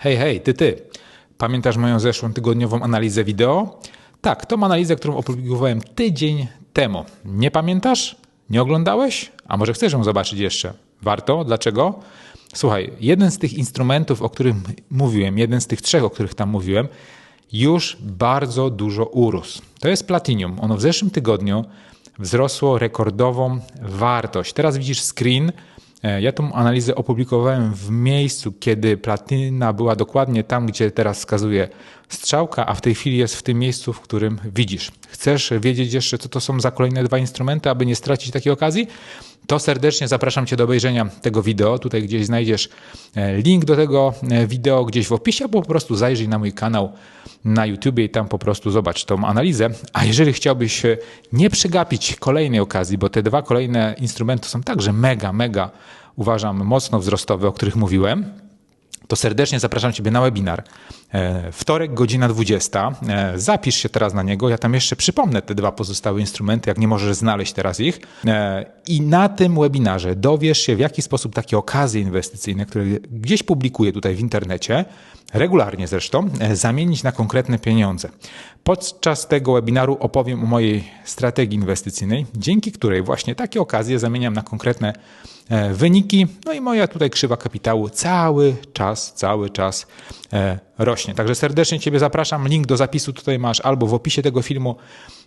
Hej, hej, ty, ty. Pamiętasz moją zeszłą tygodniową analizę wideo? Tak, tą analizę, którą opublikowałem tydzień temu. Nie pamiętasz? Nie oglądałeś? A może chcesz ją zobaczyć jeszcze? Warto? Dlaczego? Słuchaj, jeden z tych instrumentów, o których mówiłem, jeden z tych trzech, o których tam mówiłem, już bardzo dużo urósł. To jest Platinum. Ono w zeszłym tygodniu wzrosło rekordową wartość. Teraz widzisz screen. E, Ja tą analizę opublikowałem w miejscu, kiedy platyna była dokładnie tam, gdzie teraz wskazuje strzałka, a w tej chwili jest w tym miejscu, w którym widzisz. Chcesz wiedzieć jeszcze, co to są za kolejne dwa instrumenty, aby nie stracić takiej okazji? To serdecznie zapraszam Cię do obejrzenia tego wideo. Tutaj gdzieś znajdziesz e, link do tego e, wideo gdzieś w opisie, albo po prostu zajrzyj na mój kanał na YouTube i tam po prostu zobacz tą analizę. A jeżeli chciałbyś nie przegapić kolejnej okazji, bo te dwa kolejne instrumenty są także mega, mega, uważam, mocno wzrostowe, o których mówiłem, to serdecznie zapraszam Ciebie na webinar. E, Wtorek, godzina 20. E, Zapisz się teraz na niego. Ja tam jeszcze przypomnę te dwa pozostałe instrumenty, jak nie możesz znaleźć teraz ich. E, I na tym webinarze dowiesz się, w jaki sposób takie okazje inwestycyjne, które gdzieś publikuję tutaj w internecie, regularnie zresztą, e, zamienić na konkretne pieniądze. Podczas tego webinaru opowiem o mojej strategii inwestycyjnej, dzięki której właśnie takie okazje zamieniam na konkretne e, wyniki. No i moja tutaj krzywa kapitału cały czas, cały czas e, rośnie. Także serdecznie Ciebie zapraszam. Link do zapisu tutaj masz albo w opisie tego filmu,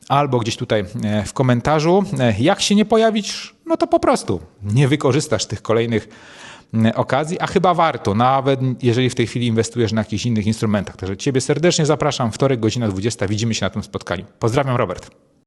albo gdzieś tutaj w komentarzu. Jak się nie pojawić, no to po prostu nie wykorzystasz tych kolejnych okazji, a chyba warto, nawet jeżeli w tej chwili inwestujesz na jakichś innych instrumentach. Także Ciebie serdecznie zapraszam. Wtorek, godzina 20. Widzimy się na tym spotkaniu. Pozdrawiam, Robert.